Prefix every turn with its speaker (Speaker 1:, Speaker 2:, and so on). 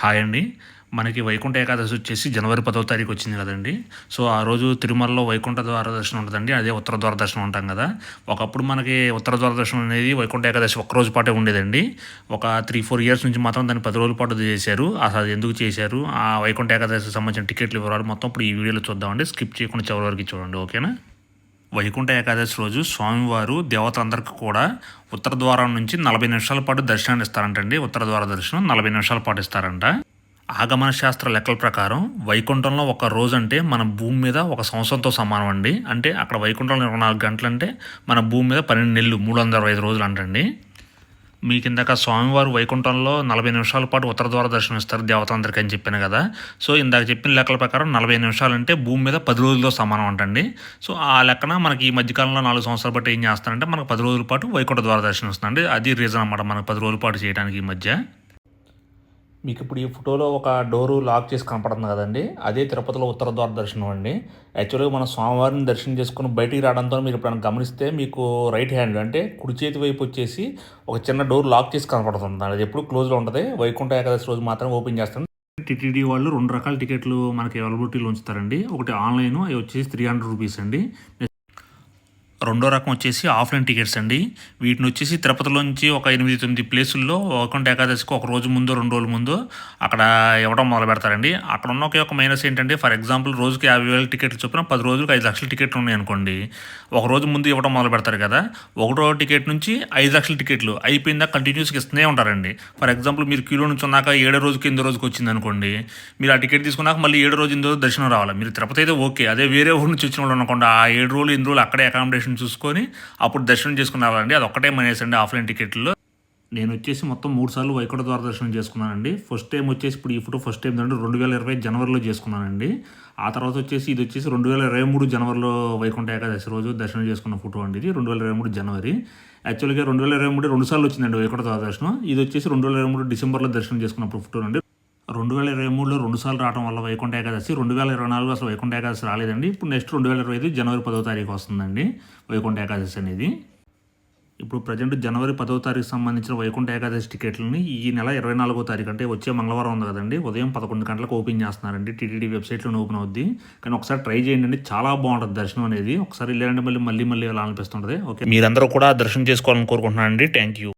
Speaker 1: Hi అండి. మనకి వైకుంఠ ఏకాదశి వచ్చేసి జనవరి పదో తారీఖు వచ్చింది కదండి. సో ఆ రోజు తిరుమలలో వైకుంఠ ద్వార దర్శనం ఉంటుందండి అదే ఉత్తర ద్వార దర్శనం ఉంటాం కదా. ఒకప్పుడు మనకి ఉత్తర ద్వార దర్శనం అనేది వైకుంఠ ఏకాదశి ఒక్కరోజు పాటే ఉండేదండి. ఒక త్రీ ఫోర్ ఇయర్స్ నుంచి మాత్రం దాన్ని పది రోజుల పాటు చేశారు. అసలు అది ఎందుకు చేశారు? ఆ వైకుంఠ ఏకాదశికి సంబంధించిన టికెట్లు వివరాలు మొత్తం ఇప్పుడు ఈ వీడియోలో చూద్దామండి. స్కిప్ చేయకుండా చివరి వరకు చూడండి. ఓకేనా? వైకుంఠ ఏకాదశి రోజు స్వామివారు దేవతలందరికీ కూడా ఉత్తర ద్వారం నుంచి నలభై నిమిషాల పాటు దర్శనాన్ని ఇస్తారంటండి. ఉత్తర ద్వార దర్శనం నలభై నిమిషాల పాటు ఇస్తారంట. ఆగమన శాస్త్ర లెక్కల ప్రకారం వైకుంఠంలో ఒక రోజు అంటే మన భూమి మీద ఒక సంవత్సరంతో సమానం అండి. అంటే అక్కడ వైకుంఠంలో ఇరవై నాలుగు గంటలు అంటే మన భూమి మీద పన్నెండు నెలలు మూడు వందల అరవై ఐదు రోజులు అంటండి. మీకు ఇందాక స్వామివారు వైకుంఠంలో నలభై నిమిషాల పాటు ఉత్తర ద్వార దర్శనం ఇస్తారు దేవతలందరికీ అని చెప్పాను కదా. సో ఇందాక చెప్పిన లెక్కల ప్రకారం నలభై నిమిషాలు అంటే భూమి మీద పది రోజులతో సమానం అంటండి. సో ఆ లెక్కన మనకి ఈ మధ్యకాలంలో నాలుగు సంవత్సరాల పాటు ఏం చేస్తారంటే మనకు పది రోజుల పాటు వైకుంఠ ద్వార దర్శనం ఇస్తుందండి అది రీజన్ అన్నమాట మనకు పది రోజుల పాటు చేయడానికి ఈ మధ్య. మీకు ఇప్పుడు ఈ ఫోటోలో ఒక డోరు లాక్ చేసి కనపడుతుంది కదండి. అదే తిరుపతిలో ఉత్తర ద్వార దర్శనం అండి. యాక్చువల్గా మనం స్వామివారిని దర్శనం చేసుకుని బయటికి రావడంతో మీరు ఇప్పుడు గమనిస్తే మీకు రైట్ హ్యాండ్ అంటే కుడి చేతి వైపు వచ్చేసి ఒక చిన్న డోర్ లాక్ చేసి కనపడుతుంది. అది ఎప్పుడు క్లోజ్లో ఉంటుంది. వైకుంఠ ఏకాదశి రోజు మాత్రం ఓపెన్ చేస్తాం. టీటీడీ వాళ్ళు రెండు రకాల టికెట్లు మనకి అవైలబిలిటీలో ఉంచుతారండి. ఒకటి ఆన్లైన్ అవి వచ్చేసి త్రీ హండ్రెడ్ రూపీస్ అండి. రెండో రకం వచ్చేసి ఆఫ్లైన్ టికెట్స్ అండి. వీటిని వచ్చేసి తిరుపతిలోంచి ఒక ఎనిమిది తొమ్మిది ప్లేసుల్లో ఒకటి ఏకాదశికి ఒక రోజు ముందు రెండు రోజుల ముందు అక్కడ ఇవ్వడం మొదలు పెడతారండి. అక్కడ ఉన్న ఒక మైనస్ ఏంటంటే ఫర్ ఎగ్జాంపుల్ రోజుకి యాభై వేల టికెట్లు చొప్పున పది రోజులకు ఐదు లక్షల టికెట్లు ఉన్నాయి అనుకోండి. ఒక రోజు ముందు ఇవ్వడం మొదలు పెడతారు కదా. ఒకటో టికెట్ నుంచి ఐదు లక్షల టికెట్లు అయిపోయిందా కంటిన్యూస్గా ఇస్తూనే ఉంటారండి. ఫర్ ఎగ్జాంపుల్ మీరు క్యూలో నుంచి ఉన్నాక ఏడో రోజుకి ఎనిమిదో రోజుకి వచ్చింది అనుకోండి మీరు ఆ టికెట్ తీసుకున్నాక మళ్ళీ ఏడు రోజు ఎనిమిది రోజు దర్శనం రావాలి. మీరు తిరుపతి అయితే ఓకే. అదే వేరే ఊరు నుంచి వచ్చిన వాళ్ళు అనుకోండి ఆ ఏడు రోజులు ఎనిమిది రోజులు అక్కడే అకామిడేషన్ చూసుకొని అప్పుడు దర్శనం చేసుకుని రావాలండి అది ఒక్కటే మనేసండి ఆఫ్లైన్ టికెట్లో. నేను వచ్చేసి మొత్తం మూడు సార్లు వైకుంఠ ద్వార దర్శనం చేసుకున్నానండి. ఫస్ట్ టైం వచ్చేసి ఇప్పుడు ఈ ఫోటో ఫస్ట్ టైం అంటే రెండు వేల ఇరవై జనవరిలో చేసుకున్నానండి. ఆ తర్వాత వచ్చేసి ఇది వచ్చేసి రెండు వేల ఇరవై మూడు జనవరిలో వైకుంఠ ఏకాదశి రోజు దర్శనం చేసుకున్న ఫోటో అండి ఇది రెండు వేల ఇరవై మూడు జనవరి. యాక్చువల్గా రెండు వేల ఇరవై మూడు రెండు సార్లు వచ్చిందండి వైకుంఠ ద్వార దర్శనం. ఇది వచ్చేసి రెండు వేల ఇరవై మూడు డిసెంబర్లో దర్శనం చేసుకున్నప్పుడు ఫోటో అండి రెండు వేల ఇరవై మూడులో రెండుసార్లు రావడం వల్ల వైకుంఠ ఏకాదశి రెండు వేల ఇరవై నాలుగు అసలు వైకుంఠ ఏకాదశి రాలేదండి. ఇప్పుడు నెక్స్ట్ రెండు వేల ఇరవై ఐదు జనవరి పదో తారీఖు వస్తుందండి వైకుంఠ ఏకాదశి అనేది. ఇప్పుడు ప్రజెంట్ జనవరి పదో తారీఖు సంబంధించిన వైకుంఠ ఏకాదశి టికెట్లని ఈ నెల ఇరవై నాలుగో తారీఖు అంటే వచ్చే మంగళవారం ఉంది కదండి. ఉదయం పదకొండు గంటలకు ఓపెన్ చేస్తున్నారండి. టీటీడీ వెబ్సైట్లో ఓపెన్ అవుద్ది. కానీ ఒకసారి ట్రై చేయండి అండి. చాలా బాగుంటుంది దర్శనం అనేది. ఒకసారి వెళ్ళారంటే మళ్ళీ మళ్ళీ మళ్ళీ అలా అనిపిస్తుంటుంది ఓకే. మీరందరూ కూడా దర్శనం చేసుకోవాలని కోరుకుంటున్నానండి. Thank you